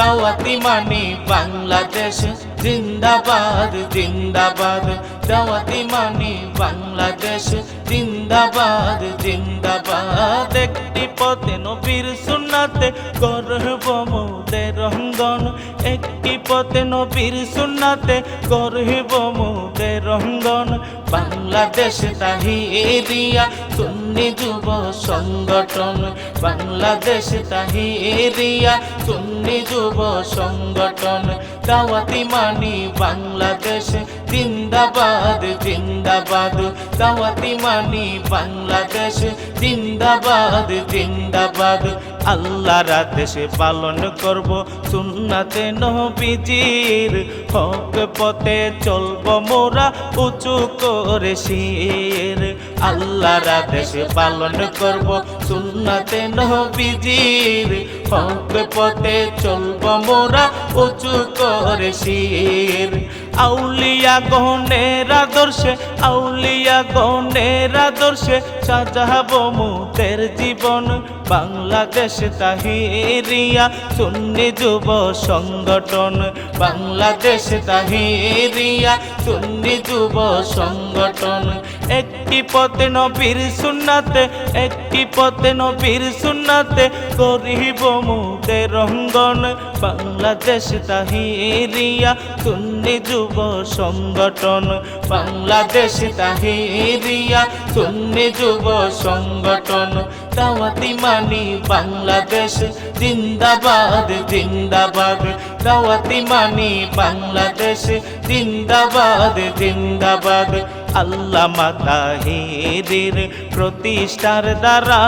দাওয়াতি মানি বাংলাদেশ, জিন্দাবাদ জিন্দাবাদ। দাওয়াতি মানি বাংলাদেশ, জিন্দাবাদ জিন্দাবাদ। একটি পথে নবীর সুন্নাতে গর্ব মোদের রঙ্গন একটি পথে নবীর সুন্নাতে গর্হিব মুখে রঙ্গন। বাংলাদেশ তাহিরিয়া, সুন্নি যুব সংগঠন। বাংলাদেশ তাহিরিয়া, সুন্নি যুব সংগঠন। দাওয়াতি মানি বাংলাদেশ জিন্দাবাদ জিন্দাবাদ। দাওয়াতি মানি বাংলাদেশ, জিন্দাবাদ জিন্দাবাদ। আল্লাহর আদেশে পালন করব সুন্নাতে নবীজির। হক পথে চলব মোরা উঁচু করে শির। আল্লাহর আদেশে পালন করব সুন্নাতে নবীজির। হক পথে চলব মোরা উঁচু করে শির। আউলিয়া গহনের আদর্শে, আউলিয়া গহনের আদর্শে সাজাবো মুদের জীবন। বাংলাদেশ তাহিরিয়া, সুন্নি যুব সংগঠন। বাংলাদেশ তাহিরিয়া, সুন্নি যুব সংগঠন। একটি পথে নবীর সুন্নাতে, একটি পথে নবীর সুন্নাতে গরিব মুদের রঙ্গন। বাংলাদেশ তাহিরিয়া, সুন্নি যুব সংগঠন। বাংলাদেশ তাহিরিয়া, সুন্নি যুব সংগঠন। দাওয়াতি মানি বাংলাদেশ, জিন্দাবাদ জিন্দাবাদ। দাওয়াতি মানি বাংলাদেশ, জিন্দাবাদ জিন্দাবাদ। আল্লাহ মাতাহিরির প্রতিষ্ঠার দ্বারা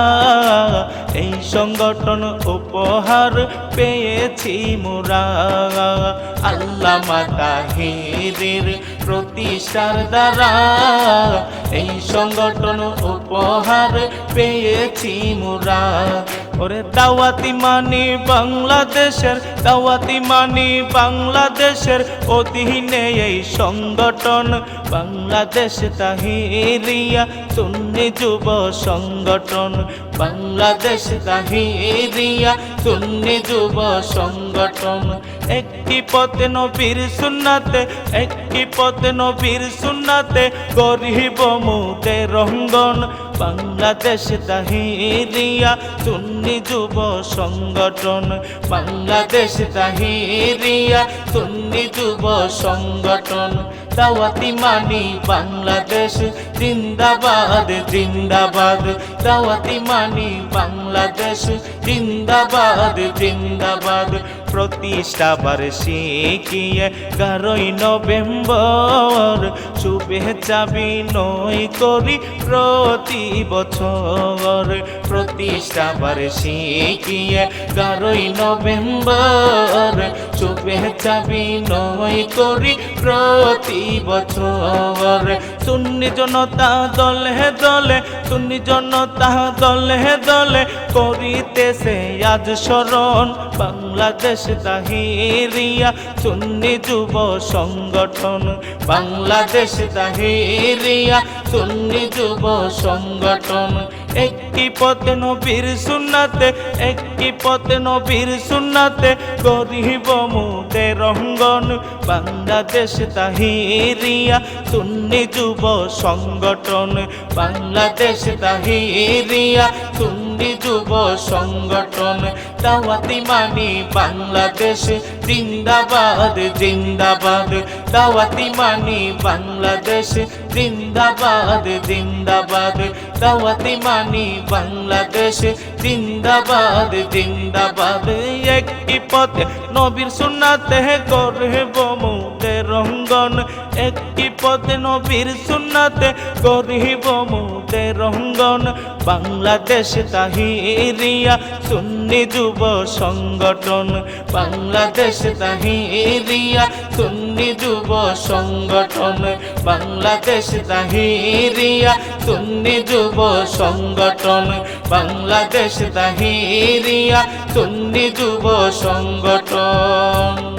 এই সংগঠন উপহার পেয়েছি মোরা। আল্লাহ মাতাহিরির প্রতিষ্ঠার দ্বারা এই সংগঠন উপহার পেয়েছি মোরা। ওরে দাওয়াতি মানি বাংলাদেশের, দাওয়াতি মানি বাংলাদেশের অধীনে এই সংগঠন। বাংলাদেশ তাহিরিয়া সুন্নি যুব সংগঠন। বাংলাদেশ তাহিরিয়া সুন্নি যুব সংগঠন একটি পথে নবীর সুন্নাতে, একটি পথে নবীর সুন্নাতে গরিব মুদে রঙ্গন। বাংলাদেশ তাহিরিয়া সুন্নি যুব সংগঠন। বাংলাদেশ তাহিরিয়া সুন্নি যুব সংগঠন। দাওয়াতি মানি বাংলাদেশ, জিন্দাবাদ জিন্দাবাদ। দাওয়াতি মানি বাংলাদেশ, জিন্দাবাদ জিন্দাবাদ। প্রতিষ্ঠা বার্ষিকীয় এগারোই নভেম্বর শুভেচ্ছা বিনয় করি প্রতি বছর। প্রতিষ্ঠা বার্ষিকীয় এগারোই নভেম্বর শুভেচ্ছা বিনয় করি প্রতি বছর। সুন্নি জনতা দলে দলে, সুন্নি জনতা দলে দলে করিতেছে আজ স্মরণ। বাংলাদেশ তাহিরিয়া সুন্নি যুব সংগঠন। বাংলাদেশ তাহিরিয়া সুন্নি যুব সংগঠন। একটি পথে নবীর সুন্নাতে একটি পথে নবীর সুন্নাতে গরিব মুদে রঙ্গন বাংলাদেশ তাহিরিয়া সুন্নি যুব সংগঠন। বাংলাদেশ তাহিরিয়া সুন্নি যুব সংগঠন, দাওয়াতি মানি বাংলাদেশ, জিন্দাবাদ জিন্দাবাদ। দাওয়াতি মানি বাংলাদেশ, জিন্দাবাদ জিন্দাবাদ। দাওয়াতি মানি বাংলাদেশ, জিন্দাবাদ জিন্দাবাদ। একটি পথে নবীর সুন্নাতে মুদের রঙ্গন, একটি পথে নবীর সুন্নাতে গরিব মুদের রঙ্গন। বাংলাদেশ তাহিরিয়া সুন্নি যুব সংগঠন। বাংলাদেশ তাহিরিয়া সুন্নি যুব সংগঠন। বাংলাদেশ তাহিরিয়া সুন্নি যুব সংগঠন। বাংলাদেশ তাহিরিয়া সুন্নি যুব সংগঠন।